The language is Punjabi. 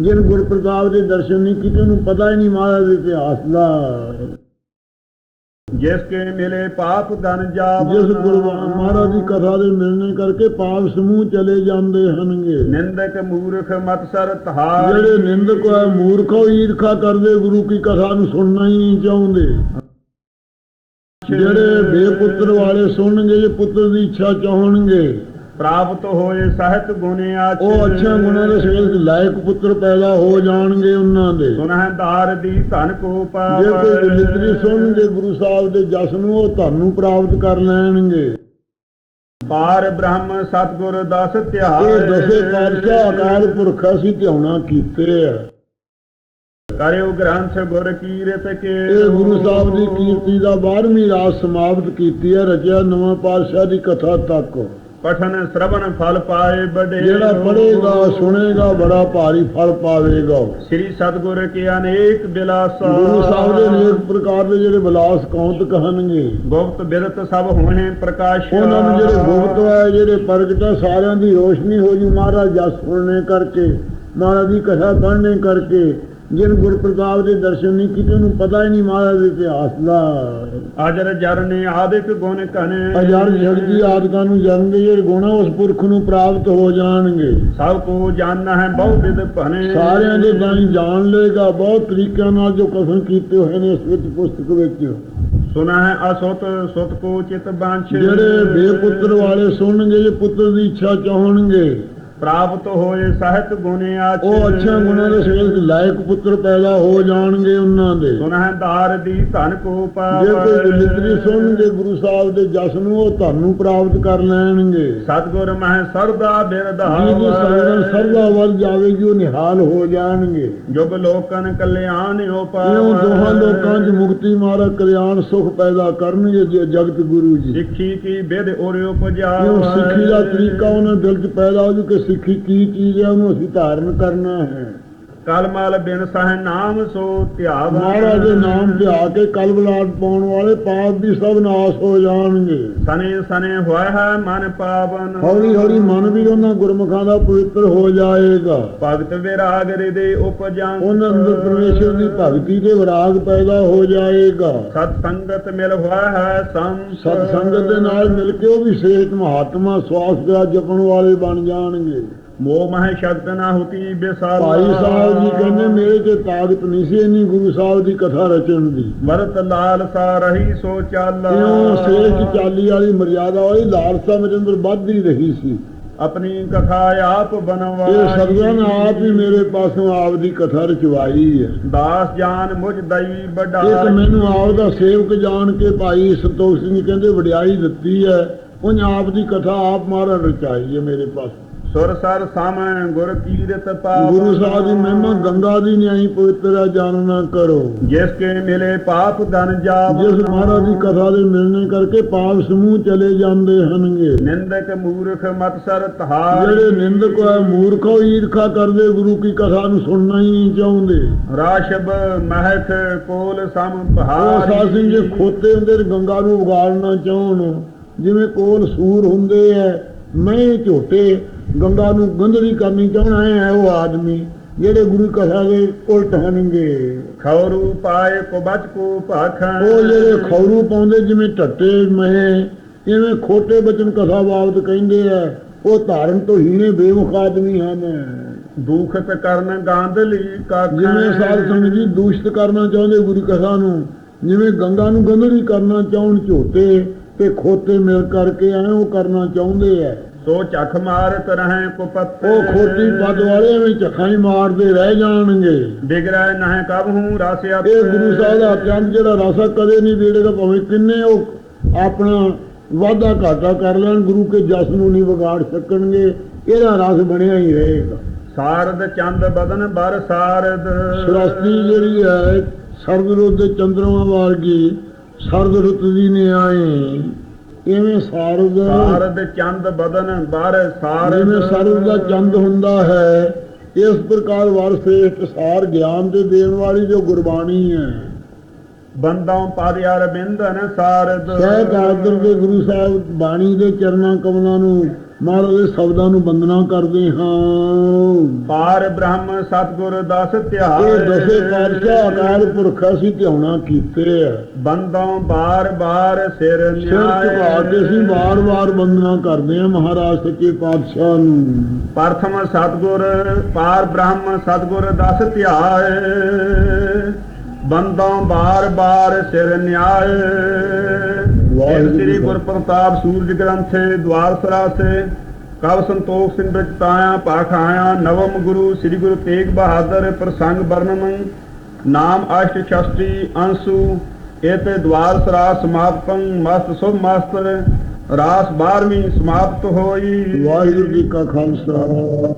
ਜਿਨ ਗੁਰ ਪ੍ਰਤਾਪ ਦੇ ਦਰਸ਼ਨ ਨਹੀਂ ਕੀਤੇ ਉਹਨੂੰ ਪਤਾ ਹੀ ਨਹੀਂ ਮਹਾਰਾਜ ਦੇ ਇਤਿਹਾਸ ਦਾ। ਜਿਸ ਕੇ ਮਿਲੇ ਪਾਪ ਗਨ ਜਾਵ ਜਿਸ ਗੁਰੂ ਮਹਾਰਾਜ ਦੀ ਕਥਾ ਦੇ ਮਿਲਣੇ ਕਰਕੇ ਪਾਪ ਸਮੂਹ ਚਲੇ ਜਾਂਦੇ ਹਨਗੇ ਨਿੰਦਕ ਮੂਰਖ ਮਤਸਰ ਤਹਾਰ ਜਿਹੜੇ ਨਿੰਦਕ ਹੈ ਮੂਰਖ ਉਹ ਈਰਖਾ ਕਰਦੇ ਗੁਰੂ ਕੀ ਕਥਾ ਨੂੰ ਸੁਣਨਾ ਹੀ ਨਹੀਂ ਚਾਹੁੰਦੇ। ਜਿਹੜੇ ਬੇਪੁੱਤਰ ਵਾਲੇ ਸੁਣਨਗੇ ਜੇ ਪੁੱਤਰ ਦੀ ਇੱਛਾ ਚਾਹਣਗੇ ਪ੍ਰਾਪਤ ਹੋਏ ਸਹਿਤ ਗੁਣੇ ਆਚ ਉਹ ਅੱਛਾ ਗੁਣਾਂ ਦੇ ਸੇਵਕ ਲਾਇਕ ਪੁੱਤਰ ਪੈਦਾ ਹੋ ਜਾਣਗੇ ਉਹਨਾਂ ਦੇ। ਸੁਨਹਿ ਦਾਰ ਦੀ ਧਨ ਕੋ ਜੇ ਕੋਈ ਪਾਵ ਮਿੱਤਰੀ ਸੁਣਨਗੇ ਗੁਰੂ ਸਾਹਿਬ ਦੇ ਜਸ ਨੂੰ ਉਹ ਤੁਹਾਨੂੰ ਪ੍ਰਾਪਤ ਕਰ ਲੈਣਗੇ। ਪਾਰ ਬ੍ਰਹਮ ਸਤਗੁਰ ਦਸ ਧਿਆਨ ਇਹ ਦਸੇ ਪਾਤਸ਼ਾਹ ਅਕਾਲ ਪੁਰਖ ਅਸੀਂ ਧਿਆਉਣਾ ਕੀਤੇ ਆ। ਕਰਿਓ ਗ੍ਰੰਥ ਗੁਰ ਕੀਰਤ ਕੇ। ਇਹ ਗੁਰੂ ਸਾਹਿਬ ਦੀ ਕੀਰਤੀ ਦਾ 12ਵੀਂ ਰਾਤ ਸਮਾਪਤ ਕੀਤੀ ਹੈ ਰਚਿਆ ਨਵਾਂ ਪਾਤਸ਼ਾਹ ਦੀ ਕਥਾ ਤੱਕ। ਪਠਨ ਸ਼ਰਵਣ ਫਲ ਪਾਏ ਬੜੇ ਜਿਹੜਾ ਪੜ੍ਹੇਗਾ ਸੁਣੇਗਾ ਬੜਾ ਭਾਰੀ ਫਲ ਪਾਵੇਗਾ। ਸ੍ਰੀ ਸਤਗੁਰ ਕੇ ਅਨੇਕ ਬਿਲਾਸਾ। ਗੁਰੂ ਸਾਹਿਬ ਦੇ ਅਨੇਕ ਪ੍ਰਕਾਰ ਦੇ ਜਿਹੜੇ ਬਿਲਾਸ ਕੌਂਤ ਕਹਨਗੇ ਗੁਪਤ ਬਿਰਤ ਸਭ ਹੋਣੇ ਪ੍ਰਕਾਸ਼। ਉਹਨਾਂ ਨੂੰ ਜਿਹੜੇ ਗੁਪਤ ਹੈ ਜਿਹੜੇ ਪ੍ਰਗਟ ਹੈ ਸਾਰਿਆਂ ਦੀ ਰੋਸ਼ਨੀ ਹੋ ਜੂ। ਮਹਾਰਾਜ ਜਸ ਸੁਣਨੇ ਕਰਕੇ ਮਹਾਰਾਜ ਦੀ ਕਥਾ ਪੜ੍ਹਨੇ ਕਰਕੇ ਜਿਨ ਗੁਰ ਪ੍ਰਤਾਪ ਦੇ ਦਰਸ਼ਨ ਨਹੀਂ ਕੀਤੇ ਉਹਨੂੰ ਪਤਾ ਹੀ ਨਹੀਂ ਮਹਾਰਾਜ ਦੇ ਇਤਿਹਾਸ ਦਾ। ਅਜਰ ਜਰਨੇ ਆਦਿਕ ਗੁਣ ਕਨੇ ਹਜ਼ਾਰ ਜਗਦੀ ਆਦਿਕਾਂ ਨੂੰ ਜਨਮਦੇ ਜਿਹੜੇ ਗੁਣ ਉਸ ਪੁਰਖ ਨੂੰ ਪ੍ਰਾਪਤ ਹੋ ਜਾਣਗੇ। ਸਭ ਕੋ ਜਾਣਨਾ ਹੈ ਬਹੁ ਵਿਦ ਭਨੇ ਸਾਰਿਆਂ ਦੇ ਦਾਈ ਜਾਣ ਲੇਗਾ ਬਹੁਤ ਤਰੀਕਿਆਂ ਨਾਲ ਜੋ ਕਥਨ ਕੀਤੇ ਹੋਏ ਨੇ ਇਸ ਵਿੱਚ ਪੁਸਤਕ ਵਿੱਚ। ਸੁਨਾ ਹੈ ਅਸੁਤ ਸੁਤ ਕੋ ਚਿਤ ਬਾਂਛ। ਜਿਹੜੇ ਬੇਪੁੱਤਰ ਵਾਲੇ ਸੁਣਨਗੇ ਜੇ ਪੁੱਤਰ ਦੀ ਇੱਛਾ ਚਾਹਣਗੇ ਪ੍ਰਾਪਤ ਹੋਏ ਸਹਿਤ ਗੁਣੇ ਆਚ ਉਹ ਅੱਛਾ ਗੁਣਾਂ ਦੇ ਸੇਵਕ ਲਾਇਕ ਪੁੱਤਰ ਪੈਦਾ ਹੋ ਜਾਣਗੇ ਉਹਨਾਂ ਦੇ। ਸੁਨਾ ਹੈ ਦਾਰ ਦੀ ਧਨ ਕੋ ਪਾਵ ਜੇ ਕੋਈ ਮਿੱਤਰੀ ਸੁਣਨਗੇ ਗੁਰੂ ਸਾਹਿਬ ਦੇ ਜਸ ਨੂੰ ਉਹ ਤੁਹਾਨੂੰ ਪ੍ਰਾਪਤ ਕਰ ਲੈਣਗੇ। ਸਤਗੁਰ ਮਹਿ ਸਰਦਾ ਬਿਰਦਾ ਜਿਹਦੀ ਸੰਗਤ ਸਰਦਾ ਵੱਲ ਜਾਵੇਗੀ ਉਹ ਨਿਹਾਲ ਹੋ ਜਾਣਗੇ। ਜੁਗ ਲੋਕਨ ਕਲਿਆਣ ਇਉਂ ਉਪਾਵ ਦੋਹਾਂ ਲੋਕਾਂ 'ਚ ਮੁਕਤੀ ਮਾਰਾ ਕਲਿਆਣ ਸੁਖ ਪੈਦਾ ਕਰਨਗੇ ਜੇ ਜਗਤ ਗੁਰੂ ਜੀ। ਸਿੱਖੀ ਕੀ ਬਿਦ ਉਰ ਉਪਜਾ ਇਉਂ ਸਿੱਖੀ ਦਾ ਤਰੀਕਾ ਉਹਨਾਂ ਦਿਲ 'ਚ ਪੈਦਾ ਹੋ ਜੂ ਕਿ ਸਿੱਖੀ ਕੀ ਚੀਜ਼ ਹੈ ਉਹਨੂੰ ਅਸੀਂ ਧਾਰਨ ਕਰਨਾ ਹੈ। ਕਲ ਮਲ ਬਿਨ ਸਹਿ ਨਾਮ ਸੋ ਧਿਆਵ। ਮਹਾਰਾਜ ਦੇ ਨਾਮ ਤੇ ਆ ਕੇ ਕਲਬਲਾਟ ਪਾਉਣ ਵਾਲੇ ਪਾਪ ਵੀ ਸਭ ਨਾਸ ਹੋ ਜਾਣਗੇ। ਸਨੇ ਸਨੇ ਹੋਇਆ ਹੈ ਮਨ ਪਾਵਨ। ਹੌਲੀ ਹੌਲੀ ਮਨ ਵੀ ਉਹਨਾਂ ਗੁਰਮੁਖਾਂ ਦਾ ਪਵਿੱਤਰ ਹੋ ਜਾਏਗਾ। ਭਗਤ ਵਿਰਾਗ ਦੇ ਉਪਜਾਂ ਉਹਨਾਂ ਅੰਦਰ ਪਰਮੇਸ਼ਰ ਦੀ ਭਗਤੀ ਦੇ ਵਿਰਾਗ ਪੈਦਾ ਹੋ ਜਾਏਗਾ। ਸਤ ਸੰਗਤ ਮਿਲ ਹੋਇਆ ਹੈ ਸੰਤ। ਸਤ ਸੰਗਤ ਦੇ ਨਾਲ ਮਿਲ ਕੇ ਉਹ ਵੀ ਸ੍ਰੇਸ਼ਟ ਮਹਾਤਮਾ ਸਵਾਸ ਦਾ ਜਪਣ ਵਾਲੇ ਬਣ ਜਾਣਗੇ। ਮੋਹ ਮਹਿ ਸ਼ਕਤ ਨਾ ਹੁਤੀ ਬਿਸਾਲ। ਭਾਈ ਸਾਹਿਬ ਜੀ ਕਹਿੰਦੇ ਮੇਰੇ ਤੇ ਤਾਕਤ ਨਹੀਂ ਸੀ ਇੰਨੀ ਗੁਰੂ ਸਾਹਿਬ ਦੀ ਕਥਾ ਰਚਣ ਦੀ। ਵਰਤ ਲਾਲ ਸਾ ਰਹੀ ਸੋ ਚੱਲ। ਕਿਉਂ? ਸ੍ਰੇਸ਼ਟ ਚਾਲੀ ਵਾਲੀ ਮਰਿਆਦਾ ਹੋਈ ਲਾਲਸਾ ਮੇਰੇ ਅੰਦਰ ਵੱਧਦੀ ਰਹੀ ਸੀ। ਆਪਣੀ ਕਥਾ ਆਪ ਬਣਵਾ ਇਹ ਸਤਿਗੁਰਾਂ ਨੇ ਆਪ ਹੀ ਮੇਰੇ ਪਾਸੋਂ ਆਪ ਦੀ ਕਥਾ ਰਚਵਾਈ ਹੈ। ਦਾਸ ਜਾਨ ਮੁਝ ਦਈ ਵੱਡਾ ਇੱਕ ਮੈਨੂੰ ਆਪ ਦਾ ਸੇਵਕ ਜਾਣ ਕੇ ਭਾਈ ਸੰਤੋਖ ਸਿੰਘ ਕਹਿੰਦੇ ਵਡਿਆਈ ਦਿੱਤੀ ਹੈ। ਉਹਨੇ ਆਪ ਦੀ ਕਥਾ ਆਪ ਮਾਰਾ ਰਚਾਈ ਹੈ ਮੇਰੇ ਪਾਸ। ਸੁਰ ਸਰ ਸਾਮੈ ਗੁਰ ਕੀਰਤ ਪਾਵ। ਗੁਰੂ ਸਾਹਿਬ ਦੀ ਮਹਿਮਾ ਗੰਗਾ ਦੀ ਨਿਆਈ ਪਵਿੱਤਰ ਹੈ ਜਾਣਨਾ ਕਰੋ। ਜਿਸ ਕੇ ਮਿਲੇ ਪਾਪ ਗਨ ਜਾਵ ਜਿਸ ਮਹਾਰਾਜ ਦੀ ਕਥਾ ਦੇ ਮਿਲਣੇ ਕਰਕੇ ਪਾਪ ਸਮੂਹ ਚਲੇ ਜਾਂਦੇ ਹਨਗੇ। ਨਿੰਦਕ ਮੂਰਖ ਮਤਸਰ ਤਹਾਰ ਜਿਹੜੇ ਨਿੰਦਕ ਹੈ ਮੂਰਖ ਉਹ ਈਰਖਾ ਕਰਦੇ ਗੁਰੂ ਕੀ ਕਥਾ ਨੂੰ ਸੁਣਨਾ ਹੀ ਨਹੀਂ ਚਾਹੁੰਦੇ। ਰਾਸ਼ਬ ਮਹਿਕ ਕੋਲ ਸਮ ਉਹ ਪਹਾੜ ਸਾਧ ਸਿੰਘ ਜੇ ਖੋਤੇ ਹੁੰਦੇ ਗੰਗਾ ਨੂੰ ਉਗਾੜਨਾ ਚਾਹਣ ਜਿਵੇਂ ਕੋਲ ਸੂਰ ਹੁੰਦੇ ਐ ਮੈਂ ਝੋਟੇ ਗੰਗਾ ਨੂੰ ਗੰਧਲੀ ਕਰਨੀ ਚਾਹਣਾ ਹੈ ਉਹ ਆਦਮੀ ਜਿਹੜੇ ਗੁਰੂ ਕਥਾ ਦੇ ਉਲਟ ਹਨਗੇ ਖੌਰੂ ਪਾਏ ਕੋ ਬਚ ਕੋ ਭਾਖਣ। ਉਹ ਜਿਹੜੇ ਖੌਰੂ ਪਾਉਂਦੇ ਜਿਵੇਂ ਟੱਟੇ ਮਹੇ ਇਵੇਂ ਖੋਟੇ ਬਚਨ ਕਥਾ ਬਾਬਤ ਕਹਿੰਦੇ ਆ ਉਹ ਧਾਰਨ ਤੋਂ ਹੀਣੇ ਬੇਮੁਖ ਆਦਮੀ ਹਨ। ਦੁਖਤ ਕਰਨ ਗਾਂਧਲੀ ਕਾਖਣ ਜਿਵੇਂ ਸਾਧ ਸੰਗਤ ਜੀ ਦੂਸ਼ਿਤ ਕਰਨਾ ਚਾਹੁੰਦੇ ਗੁਰੂ ਕਥਾ ਨੂੰ ਜਿਵੇਂ ਗੰਗਾ ਨੂੰ ਗੰਧਲੀ ਕਰਨਾ ਚਾਹਣ ਝੋਟੇ ਤੇ ਖੋਤੇ ਮਿਲ ਕਰਕੇ ਐ ਉਹ ਕਰਨਾ ਚਾਹੁੰਦੇ ਐ। ਸੋ ਚਖ ਮਾਰਤ ਰਹੇ ਕੋ ਪੱਤੇ ਉਹ ਖੋਟੀ ਪਦ ਵਾਲੇ ਵਿੱਚ ਝੱਖਾਂ ਹੀ ਮਾਰਦੇ ਰਹਿ ਜਾਣਗੇ। ਡਿਗਰੈ ਨਹਿ ਕਬ ਹੂੰ ਰਾਸਿਆ ਇਹ ਗੁਰੂ ਸਾਹਿਬ ਦਾ ਚੰਦ ਜਿਹੜਾ ਰਸਾ ਕਦੇ ਨਹੀਂ ਵੇੜੇਗਾ ਭਾਵੇਂ ਕਿੰਨੇ ਉਹ ਆਪਣਾ ਵਾਧਾ ਘਾਟਾ ਕਰ ਲੈਣ ਗੁਰੂ ਕੇ ਜਸ ਨੂੰ ਨਹੀਂ ਵਿਗਾੜ ਸਕਣਗੇ ਇਹਦਾ ਰਸ ਬਣਿਆ ਹੀ ਰਹੇਗਾ। ਸਾਰਦ ਚੰਦ ਬਦਨ ਬਰ ਸਾਰਦ। ਸ੍ਰਸਤੀ ਜਿਹੜੀ ਹੈ ਸਰਦ ਰੁੱਤ ਦੇ ਚੰਦਰਮਾ ਵਰਗੀ ਸਰਦ ਰੁੱਤ ਦੀ ਨੇ ਆਏ। ਇਵੇਂ ਸਾਰਦ ਸਾਰਦ ਚੰਦ ਬਦਨ ਬਰ ਸਾਰਦ ਜਿਵੇਂ ਸਰਦ ਦਾ ਚੰਦ ਹੁੰਦਾ ਹੈ ਇਸ ਪ੍ਰਕਾਰ ਵਰ ਸ੍ਰੇਸ਼ਟ ਸਾਰ ਗਿਆਨ ਦੇ ਦੇਣ ਵਾਲੀ ਜੋ ਗੁਰਬਾਣੀ ਹੈ। ਬੰਦੋਂ ਪਦ ਅਰਬਿੰਦਨ ਸਾਰਦ। ਸਹਿ ਕਾਦਰ ਦੇ ਗੁਰੂ ਸਾਹਿਬ ਬਾਣੀ ਦੇ ਚਰਨਾਂ ਕਮਲਾਂ ਨੂੰ ਮਹਾਰਾਜ ਦੇ ਸ਼ਬਦਾਂ ਨੂੰ ਬੰਦਨਾ ਕਰਦੇ ਹਾਂ। ਪਾਰ ਬ੍ਰਹਮ ਸਤਗੁਰ ਦਸ ਇਹ ਧਿਆਏ ਦਸੇ ਪਾਤਸ਼ਾਹ ਅਕਾਲ ਪੁਰਖ ਅਸੀਂ ਧਿਆਉਣਾ ਕੀਤੇ ਆ। ਬੰਦੋਂ ਬਾਰ ਬਾਰ ਸਿਰ ਸਿਰ ਝੁਕਾ ਕੇ ਅਸੀਂ ਨਿਆਏ ਵਾਰ-ਵਾਰ ਬੰਦਨਾ ਕਰਦੇ ਹਾਂ ਮਹਾਰਾਜ ਸੱਚੇ ਪਾਤਸ਼ਾਹ ਨੂੰ। ਪ੍ਰਥਮ ਸਤਗੁਰ ਪਾਰ ਬ੍ਰਹਮ ਸਤਗੁਰ ਦਸ ਧਿਆਏ ਬੰਦੋਂ ਬਾਰ ਬਾਰ ਸਿਰ ਨਿਆਏ ਵਾਹਿਗੁਰੂ ਸ੍ਰੀ ਗੁਰ ਪ੍ਰਤਾਪ ਸੂਰਜ ਗ੍ਰੰਥੇ ਦਵਾਰ ਸਰਾਸੇ ਕਵ ਸੰਤੋਖ ਸਿੰਘ ਵਿੱਚ ਤਾਇਆ ਪਾਖ ਆਇਆ ਨਵਮ ਗੁਰੂ ਸ੍ਰੀ ਗੁਰੂ ਤੇਗ ਬਹਾਦਰ ਪ੍ਰਸੰਗ ਵਰਣਨ ਨਾਮ ਅਸ਼ਟ ਸ਼ਸਤੀ ਅੰਸੂ ਇਤੇ ਦਵਾਰ ਸਰਾ ਸਮਾਪਤੰ ਮਸਤ ਸੁਭ ਮਸਤ ਰਾਸ 12ਵੀਂ ਸਮਾਪਤ ਹੋਈ। ਵਾਹਿਗੁਰੂ ਜੀ ਕਾ ਖਾਲਸਾ।